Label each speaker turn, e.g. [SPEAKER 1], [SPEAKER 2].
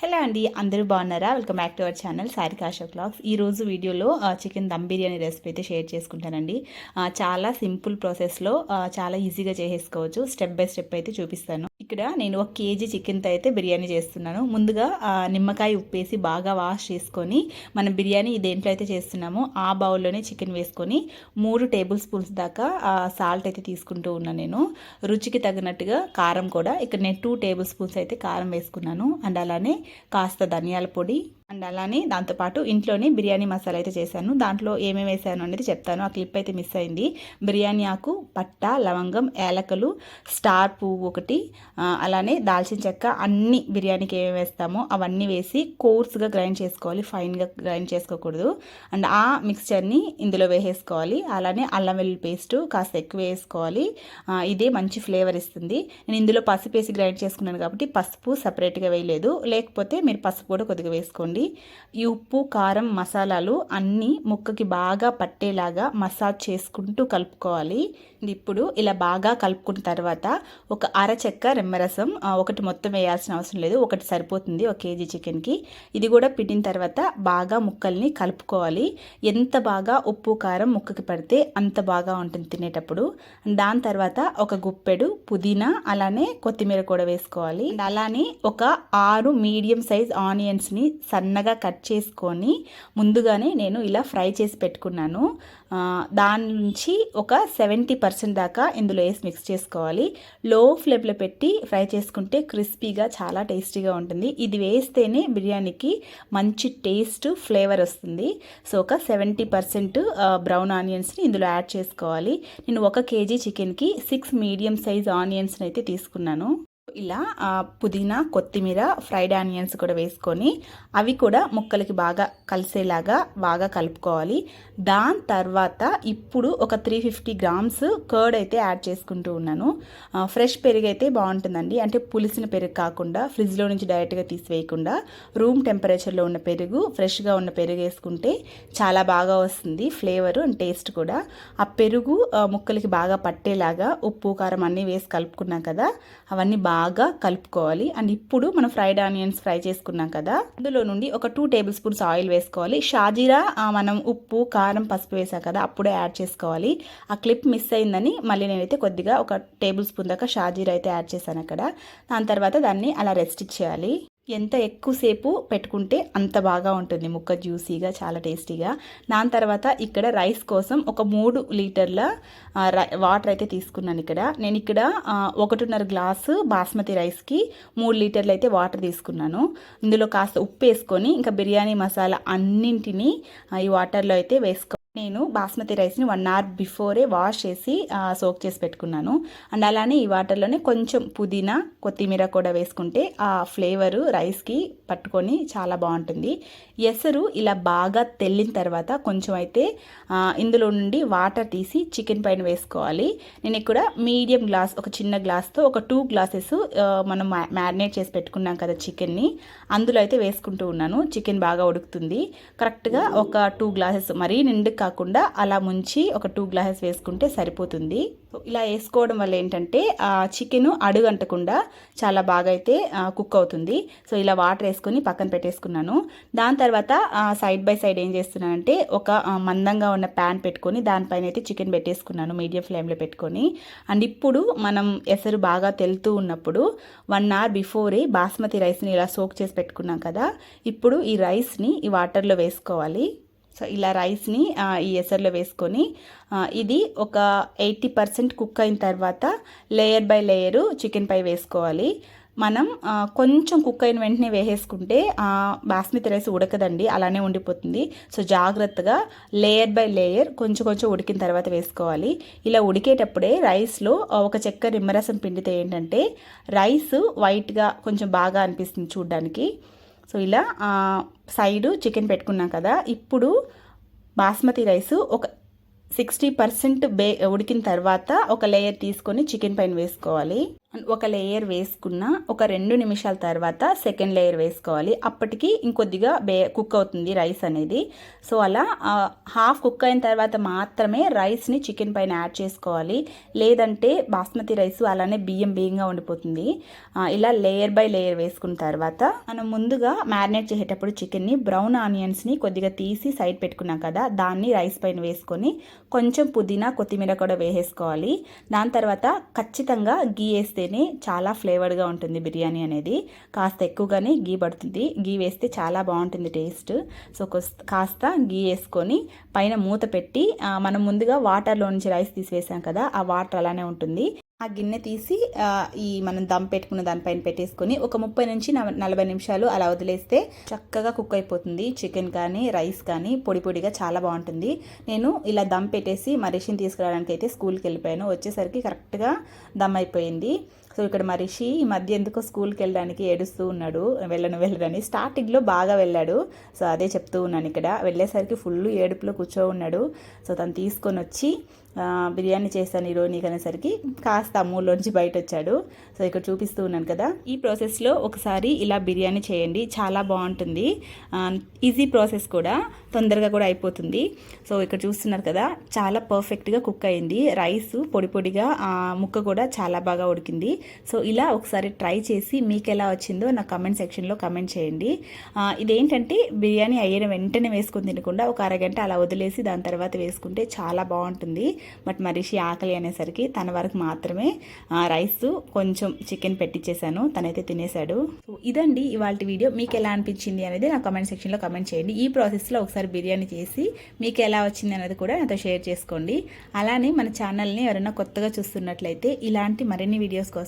[SPEAKER 1] Hello అండి అందరూ బాగున్నారా? Welcome back to our channel Sarikasha Ashok blogs ఈ రోజు వీడియోలో చికెన్ దమ్ బిర్యానీ రెసిపీ అయితే షేర్ చేసుకుంటానండి. చాలా సింపుల్ ప్రాసెస్లో చాలా ఈజీగా చేసేసుకోవచ్చు. స్టెప్ బై స్టెప్ అయితే చూపిస్తాను. ఇక్కడ నేను ఒక కేజీ చికెన్తో అయితే బిర్యానీ చేస్తున్నాను. ముందుగా నిమ్మకాయ ఉప్పేసి బాగా వాష్ చేసుకొని మనం బిర్యానీ దేంట్లో అయితే చేస్తున్నామో ఆ బౌల్లోనే చికెన్ వేసుకొని మూడు టేబుల్ స్పూన్స్ దాకా సాల్ట్ అయితే తీసుకుంటూ ఉన్నాను నేను. రుచికి తగినట్టుగా కారం కూడా. ఇక్కడ నేను టూ టేబుల్ స్పూన్స్ అయితే కారం వేసుకున్నాను. అండ్ అలానే కాస్త ధనియాల పొడి అండ్ అలానే దాంతోపాటు ఇంట్లోనే బిర్యానీ మసాలా అయితే చేశాను. దాంట్లో ఏమేమి వేసాను అనేది చెప్తాను. ఆ క్లిప్ అయితే మిస్ అయింది. బిర్యానీ ఆకు పట్ట లవంగం ఏలకలు స్టార్ పువ్వు ఒకటి అలానే దాల్చిన చెక్క అన్ని బిర్యానీకి ఏమేమి వేస్తామో అవన్నీ వేసి కోర్స్గా గ్రైండ్ చేసుకోవాలి. ఫైన్గా గ్రైండ్ చేసుకోకూడదు. అండ్ ఆ మిక్స్చర్ని ఇందులో వేసేసుకోవాలి. అలానే అల్లం వెల్లుల్లి పేస్ట్ కాస్త ఎక్కువ వేసుకోవాలి. ఇదే మంచి ఫ్లేవర్ ఇస్తుంది. నేను ఇందులో పసుపు వేసి గ్రైండ్ చేసుకున్నాను కాబట్టి పసుపు సపరేట్గా వేయలేదు. లేకపోతే మీరు పసుపు కూడా కొద్దిగా వేసుకోండి. ఈ ఉప్పు కారం మసాలాలు అన్నీ ముక్కకి బాగా పట్టేలాగా మసాజ్ చేసుకుంటూ కలుపుకోవాలి. ఇప్పుడు ఇలా బాగా కలుపుకున్న తర్వాత ఒక అర చెక్క రెమ్మరసం ఒకటి మొత్తం వేయాల్సిన అవసరం లేదు. ఒకటి సరిపోతుంది ఒక కేజీ చికెన్కి. ఇది కూడా పిండిన తర్వాత బాగా ముక్కల్ని కలుపుకోవాలి. ఎంత బాగా ఉప్పు కారం ముక్కకి పడితే అంత బాగా ఉంటుంది తినేటప్పుడు. దాని తర్వాత ఒక గుప్పెడు పుదీనా అలానే కొత్తిమీర కూడా వేసుకోవాలి. అలానే ఒక ఆరు మీడియం సైజ్ ఆనియన్స్ని సన్నగా కట్ చేసుకొని ముందుగానే నేను ఇలా ఫ్రై చేసి పెట్టుకున్నాను. దాని నుంచి ఒక సెవెంటీ పర్సెంట్ దాకా ఇందులో వేసి మిక్స్ చేసుకోవాలి. లో ఫ్లేమ్లో పెట్టి ఫ్రై చేసుకుంటే క్రిస్పీగా చాలా టేస్టీగా ఉంటుంది. ఇది వేస్తేనే బిర్యానీకి మంచి టేస్ట్ ఫ్లేవర్ వస్తుంది. సో ఒక సెవెంటీ పర్సెంట్ బ్రౌన్ ఆనియన్స్ని ఇందులో యాడ్ చేసుకోవాలి. నేను ఒక కేజీ చికెన్కి సిక్స్ మీడియం సైజ్ ఆనియన్స్ని అయితే తీసుకున్నాను. ఇలా పుదీనా కొత్తిమీర ఫ్రైడ్ ఆనియన్స్ కూడా వేసుకొని అవి కూడా ముక్కలకి బాగా కలిసేలాగా బాగా కలుపుకోవాలి. దాని తర్వాత ఇప్పుడు ఒక త్రీ ఫిఫ్టీ గ్రామ్స్ కర్డ్ అయితే యాడ్ చేసుకుంటూ ఉన్నాను. ఫ్రెష్ పెరుగు అయితే బాగుంటుందండి. అంటే పులిసిన పెరుగు కాకుండా ఫ్రిడ్జ్లో నుంచి డైరెక్ట్గా తీసివేయకుండా రూమ్ టెంపరేచర్లో ఉన్న పెరుగు ఫ్రెష్గా ఉన్న పెరుగు వేసుకుంటే చాలా బాగా వస్తుంది ఫ్లేవర్ అండ్ టేస్ట్ కూడా. ఆ పెరుగు ముక్కలకి బాగా పట్టేలాగా ఉప్పు కారం అన్నీ వేసి కలుపుకున్నాం కదా అవన్నీ బాగా బాగా కలుపుకోవాలి. అండ్ ఇప్పుడు మనం ఫ్రైడ్ ఆనియన్స్ ఫ్రై చేసుకున్నాం కదా అందులో నుండి ఒక టూ టేబుల్ స్పూన్స్ ఆయిల్ వేసుకోవాలి. షాజీరా మనం ఉప్పు కారం పసుపు వేసాం కదా అప్పుడే యాడ్ చేసుకోవాలి. ఆ క్లిప్ మిస్ అయిందని మళ్ళీ నేనైతే కొద్దిగా ఒక టేబుల్ స్పూన్ దాకా షాజీరా అయితే యాడ్ చేశాను అక్కడ. దాని తర్వాత దాన్ని అలా రెస్ట్ ఇచ్చేయాలి. ఎంత ఎక్కువసేపు పెట్టుకుంటే అంత బాగా ఉంటుంది. ముక్క జ్యూసీగా చాలా టేస్టీగా. దాని తర్వాత ఇక్కడ రైస్ కోసం ఒక మూడు లీటర్ల రై- వాటర్ అయితే తీసుకున్నాను ఇక్కడ. నేను ఇక్కడ ఒకటిన్నర గ్లాసు బాస్మతి రైస్కి మూడు లీటర్లు అయితే వాటర్ తీసుకున్నాను. ఇందులో కాస్త ఉప్పు వేసుకొని ఇంకా బిర్యానీ మసాలా అన్నింటినీ ఈ వాటర్లో అయితే వేసుకో నేను బాస్మతి రైస్ని వన్ అవర్ బిఫోరే వాష్ చేసి సోక్ చేసి పెట్టుకున్నాను. అండ్ అలానే ఈ వాటర్లోనే కొంచెం పుదీనా కొత్తిమీర కూడా వేసుకుంటే ఆ ఫ్లేవరు రైస్కి పట్టుకొని చాలా బాగుంటుంది. ఎసరు ఇలా బాగా తెల్లిన తర్వాత కొంచెం అయితే ఇందులో నుండి వాటర్ తీసి చికెన్ పైన వేసుకోవాలి. నేను ఇక్కడ మీడియం గ్లాస్ ఒక చిన్న గ్లాస్తో ఒక టూ గ్లాసెస్ మనం మ్యారినేట్ చేసి పెట్టుకున్నాం కదా చికెన్ని. అందులో అయితే వేసుకుంటూ ఉన్నాను. చికెన్ బాగా ఉడుకుతుంది. కరెక్ట్గా ఒక టూ గ్లాసెస్ మరీ నిండు కాకుండా అలా ముంచి ఒక టూ గ్లాసెస్ వేసుకుంటే సరిపోతుంది. ఇలా వేసుకోవడం వల్ల ఏంటంటే ఆ చికెన్ అడుగంటకుండా చాలా బాగా అయితే కుక్ అవుతుంది. సో ఇలా వాటర్ వేసుకొని పక్కన పెట్టేసుకున్నాను. దాని తర్వాత సైడ్ బై సైడ్ ఏం చేస్తున్నానంటే ఒక మందంగా ఉన్న ప్యాన్ పెట్టుకొని దానిపైన అయితే చికెన్ పెట్టేసుకున్నాను మీడియం ఫ్లేమ్లో పెట్టుకొని. అండ్ ఇప్పుడు మనం ఎసరు బాగా తెలుతూ ఉన్నప్పుడు వన్ అవర్ బిఫోరే బాస్మతి రైస్ని ఇలా సోక్ చేసి పెట్టుకున్నాం కదా ఇప్పుడు ఈ రైస్ని ఈ వాటర్లో వేసుకోవాలి. సో ఇలా రైస్ని ఈ ఎసర్లో వేసుకొని ఇది ఒక ఎయిటీ పర్సెంట్ కుక్ అయిన తర్వాత లేయర్ బై లేయరు చికెన్ పై వేసుకోవాలి. మనం కొంచెం కుక్ అయిన వెంటనే వేసేసుకుంటే బాస్మతి రైస్ ఉడకదండి అలానే ఉండిపోతుంది. సో జాగ్రత్తగా లేయర్ బై లేయర్ కొంచెం కొంచెం ఉడికిన తర్వాత వేసుకోవాలి. ఇలా ఉడికేటప్పుడే రైస్లో ఒక చెక్క నిమ్మరసం పిండితే ఏంటంటే రైస్ వైట్గా కొంచెం బాగా అనిపిస్తుంది చూడ్డానికి. సో ఇలా సైడు చికెన్ పెట్టుకున్నాం కదా ఇప్పుడు బాస్మతి రైస్ ఒక సిక్స్టీ పర్సెంట్ బే ఉడికిన తర్వాత ఒక లేయర్ తీసుకొని చికెన్ పైన వేసుకోవాలి. ఒక లేయర్ వేసుకున్న ఒక రెండు నిమిషాల తర్వాత సెకండ్ లేయర్ వేసుకోవాలి. అప్పటికి ఇంకొద్దిగా బే కుక్ అవుతుంది రైస్ అనేది. సో అలా హాఫ్ కుక్ అయిన తర్వాత మాత్రమే రైస్ని చికెన్ పైన యాడ్ చేసుకోవాలి. లేదంటే బాస్మతి రైస్ అలానే బియ్యం బియ్యంగా ఉండిపోతుంది. ఇలా లేయర్ బై లేయర్ వేసుకున్న తర్వాత మనం ముందుగా మ్యారినేట్ చేసేటప్పుడు చికెన్ని బ్రౌన్ ఆనియన్స్ని కొద్దిగా తీసి సైడ్ పెట్టుకున్నాం కదా దాన్ని రైస్ పైన వేసుకొని కొంచెం పుదీనా కొత్తిమీర కూడా వేసేసుకోవాలి. దాని తర్వాత ఖచ్చితంగా గీ వేస్తే వేస్తేనే చాలా ఫ్లేవర్డ్గా ఉంటుంది బిర్యానీ అనేది. కాస్త ఎక్కువగానే గీ పడుతుంది. గీ వేస్తే చాలా బాగుంటుంది టేస్ట్. సో కాస్త గీ వేసుకొని పైన మూత పెట్టి మనం ముందుగా వాటర్లో నుంచి రైస్ తీసివేసాం కదా ఆ వాటర్ అలానే ఉంటుంది. ఆ గిన్నె తీసి ఈ మనం దమ్ పెట్టుకున్న దానిపైన పెట్టేసుకొని ఒక ముప్పై నుంచి నలభై నిమిషాలు అలా వదిలేస్తే చక్కగా కుక్ అయిపోతుంది. చికెన్ కానీ రైస్ కానీ పొడి పొడిగా చాలా బాగుంటుంది. నేను ఇలా దమ్ పెట్టేసి మా తీసుకురావడానికి అయితే స్కూల్కి వెళ్ళిపోయాను. వచ్చేసరికి కరెక్ట్గా దమ్ అయిపోయింది. సో ఇక్కడ మా రిషి ఈ మధ్య ఎందుకో స్కూల్కి వెళ్ళడానికి ఏడుస్తూ ఉన్నాడు. వెళ్ళను వెళ్ళడని స్టార్టింగ్లో బాగా వెళ్ళాడు. సో అదే చెప్తూ ఉన్నాను ఇక్కడ. వెళ్ళేసరికి ఫుల్ ఏడుపులో కూర్చో ఉన్నాడు. సో తను తీసుకొని వచ్చి బిర్యానీ చేస్తాను ఈరోజు నీకు అనేసరికి కాస్త అమ్మూలోంచి బయట వచ్చాడు సో ఇక్కడ చూపిస్తూ ఉన్నాను కదా. ఈ ప్రాసెస్లో ఒకసారి ఇలా బిర్యానీ చేయండి. చాలా బాగుంటుంది. ఈజీ ప్రాసెస్ కూడా. తొందరగా కూడా అయిపోతుంది. సో ఇక్కడ చూస్తున్నారు కదా చాలా పర్ఫెక్ట్గా కుక్ అయింది. రైస్ పొడి పొడిగా ముక్క కూడా చాలా బాగా ఉడికింది. సో ఇలా ఒకసారి ట్రై చేసి మీకు ఎలా వచ్చిందో నా కమెంట్ సెక్షన్లో కమెంట్ చేయండి. ఇదేంటంటే బిర్యానీ అయిన వెంటనే వేసుకొని తినకుండా ఒక అరగంట అలా వదిలేసి దాని తర్వాత వేసుకుంటే చాలా బాగుంటుంది. బట్ మరిషి ఆకలి అనేసరికి తన వరకు మాత్రమే. రైస్ కొంచెం చికెన్ పెట్టించేశాను తనైతే తినేశాడు సో ఇదండి ఇవాళ వీడియో. మీకు ఎలా అనిపించింది అనేది నా కమెంట్ సెక్షన్లో కమెంట్ చేయండి. ఈ ప్రాసెస్లో ఒకసారి బిర్యానీ చేసి మీకు ఎలా వచ్చింది అనేది కూడా నాతో షేర్ చేసుకోండి. అలానే మన ఛానల్ని ఎవరైనా కొత్తగా చూస్తున్నట్లయితే ఇలాంటి మరిన్ని వీడియోస్ కోసం